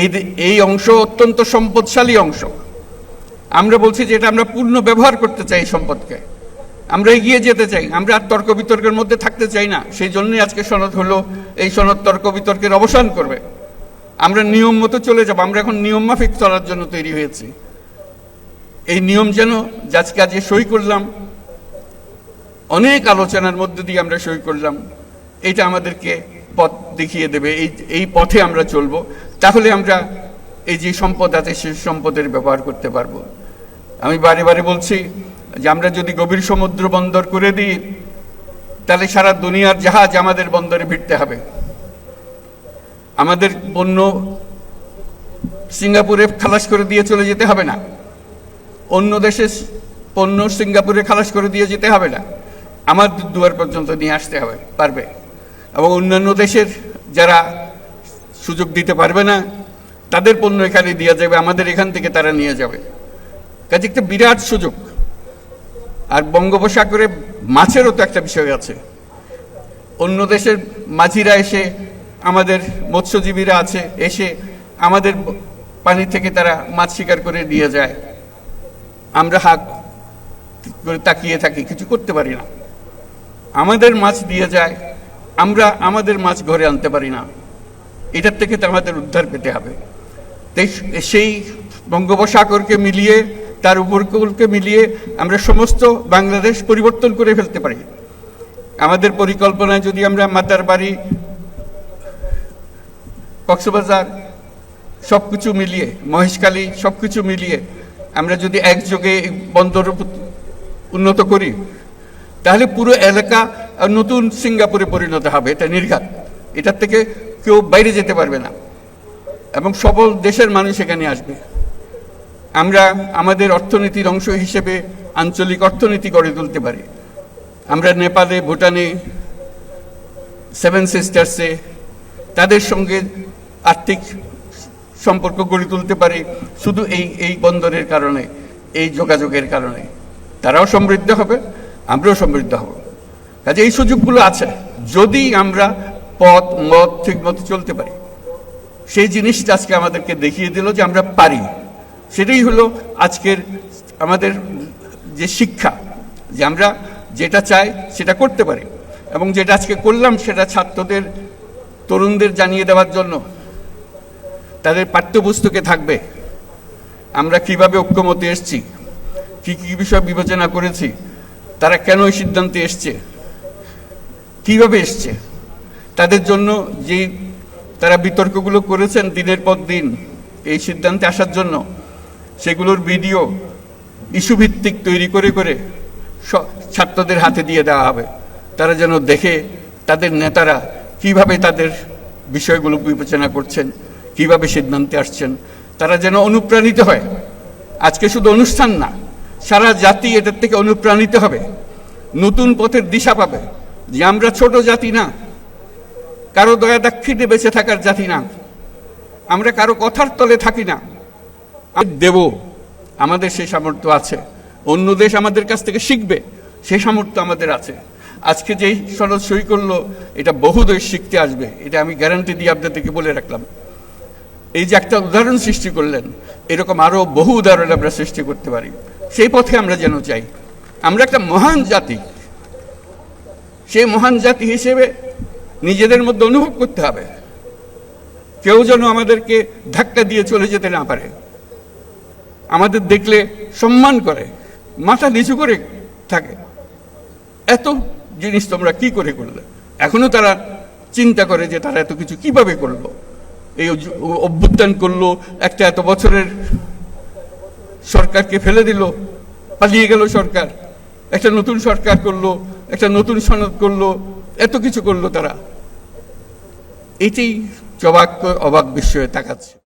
এই এই অংশ অত্যন্ত সম্পদশালী অংশ। আমরা বলছি যে এটা আমরা পূর্ণ ব্যবহার করতে চাই সম্পদকে। আমরা এগিয়ে যেতে চাই, আমরা আর তর্ক বিতর্কের মধ্যে থাকতে চাই না। সেই জন্যই আজকে সনদ হলো, এই সনদ তর্ক বিতর্কের অবসান করবে। আমরা নিয়ম মতো চলে যাব, আমরা এখন নিয়ম মাফিক চলার জন্য তৈরি হয়েছি। এই নিয়ম যেন আজকে আজকে সই করলাম, অনেক আলোচনার মধ্যে দিয়ে আমরা সই করলাম, এটা আমাদেরকে পথ দেখিয়ে দেবে। এই এই পথে আমরা চলবো। তাহলে আমরা এই যে সম্পদ আছে সেই সম্পদের ব্যবহার করতে পারব। আমি বারে বারে বলছি যে আমরা যদি গভীর সমুদ্র বন্দর করে দিই, তাহলে সারা দুনিয়ার জাহাজ আমাদের বন্দরে ভিড়তে হবে। আমাদের পণ্য সিঙ্গাপুরে খালাস করে দিয়ে চলে যেতে হবে না। অন্য দেশে পণ্য সিঙ্গাপুরে খালাস করে দিয়ে যেতে হবে না। আমার দুয়ার পর্যন্ত নিয়ে আসতে হবে, পারবে। এবং অন্যান্য দেশের যারা সুযোগ দিতে পারবে না। তাদের পণ্য এখানে দেওয়া যাবে, আমাদের এখান থেকে তারা নিয়ে যাবে। কাজে একটা বিরাট সুযোগ। আর বঙ্গোপসাগরে মাছেরও তো একটা বিষয় আছে। অন্য দেশের মাঝিরা এসে, আমাদের মৎস্যজীবীরা আছে, এসে আমাদের পানি থেকে তারা মাছ শিকার করে দিয়ে যায়। আমরা হাত করে তাকিয়ে থাকি, কিছু করতে পারি না। আমাদের মাছ দিয়ে যায়, আমরা আমাদের মাছ ঘরে আনতে পারি না। এটার থেকে তো আমাদের উদ্ধার পেতে হবে। সেই বঙ্গোপসাগরকে মিলিয়ে, তার উপকূলকে মিলিয়ে আমরা সমস্ত বাংলাদেশ পরিবর্তন করে ফেলতে পারি। আমাদের পরিকল্পনায় যদি আমরা মাতার বাড়ি কক্সবাজার সব কিছু মিলিয়ে, মহেশখালী সব কিছু মিলিয়ে আমরা যদি একযোগে বন্দর উন্নত করি, তাহলে পুরো এলাকা নতুন সিঙ্গাপুরে পরিণত হবে। এটা নির্ঘাত। এটার থেকে কেউ বাইরে যেতে পারবে না। এবং সকল দেশের মানুষ এখানে আসবে। আমরা আমাদের অর্থনীতির অংশ হিসেবে আঞ্চলিক অর্থনীতি গড়ে তুলতে পারি। আমরা নেপালে, ভুটানে সেভেন সিস্টার্সে তাদের সঙ্গে আর্থিক সম্পর্ক গড়ে তুলতে পারি। শুধু এই এই বন্দরের কারণে, এই যোগাযোগের কারণে। তারাও সমৃদ্ধ হবে, আমরাও সমৃদ্ধ হব। কাজে এই সুযোগগুলো আছে। যদি আমরা পথ, মত ঠিক মতো চলতে পারি। সেই জিনিসটা আজকে আমাদেরকে দেখিয়ে দিল যে আমরা পারি। সেটাই হলো আজকের আমাদের যে শিক্ষা, যে আমরা যেটা চাই সেটা করতে পারি এবং যেটা আজকে করলাম সেটা ছাত্রদের, তরুণদের জানিয়ে দেওয়ার জন্য। তাদের পাঠ্যপুস্তকে থাকবে। আমরা কীভাবে ঐক্যমতে এসছি? কি, কী বিষয় বিবেচনা করেছি? তারা কেন এই সিদ্ধান্তে এসছে? কীভাবে এসছে? তাদের জন্য যে তারা বিতর্কগুলো করেছেন দিনের পর দিন, এই সিদ্ধান্তে আসার জন্য, সেগুলোর ভিডিও ইস্যু ভিত্তিক তৈরি করে করে ছাত্রদের হাতে দিয়ে দেওয়া হবে। তারা যেন দেখে তাদের নেতারা কীভাবে তাদের বিষয়গুলো বিবেচনা করছেন, কীভাবে সিদ্ধান্তে আসছেন। তারা যেন অনুপ্রাণিত হয়। আজকে শুধু অনুষ্ঠান না, সারা জাতি এটার থেকে অনুপ্রাণিত হবে। নতুন পথের দিশা পাবে। যে আমরা ছোট জাতি না কারও দয়া দাক্ষিণ্যে বেঁচে থাকার জাতি না। আমরা কারও কথার তলে থাকি না। দেব। আমাদের সেই সামর্থ্য আছে। অন্য দেশ আমাদের কাছ থেকে শিখবে। সেই সামর্থ্য আমাদের আছে। আজকে যেই সনদ সই করল, এটা বহু দেশ শিখতে আসবে। এটা আমি গ্যারান্টি দিয়ে আপনাদেরকে বলে রাখলাম। এই যে একটা উদাহরণ সৃষ্টি করলেন, এরকম আরও বহু উদাহরণ আমরা সৃষ্টি করতে পারি। সেই পথে আমরা যেন চাই। আমরা একটা মহান জাতি। সেই মহান জাতি হিসেবে নিজেদের মধ্যে অনুভব করতে হবে। কেউ যেন আমাদেরকে ধাক্কা দিয়ে চলে যেতে না পারে। আমাদের দেখলে সম্মান করে, মাথা নিচু করে থাকে। এত জিনিস তোমরা কি করে করলে? এখনও তারা চিন্তা করে যে তারা এত কিছু কীভাবে করল? এই অভ্যুত্থান করল, একটা এত বছরের সরকারকে ফেলে দিল, পালিয়ে গেল সরকার। একটা নতুন সরকার করল, একটা নতুন সনদ করল, এত কিছু করল তারা। এটাই চবাক অবাক বিস্ময়ে তাকাচ্ছে।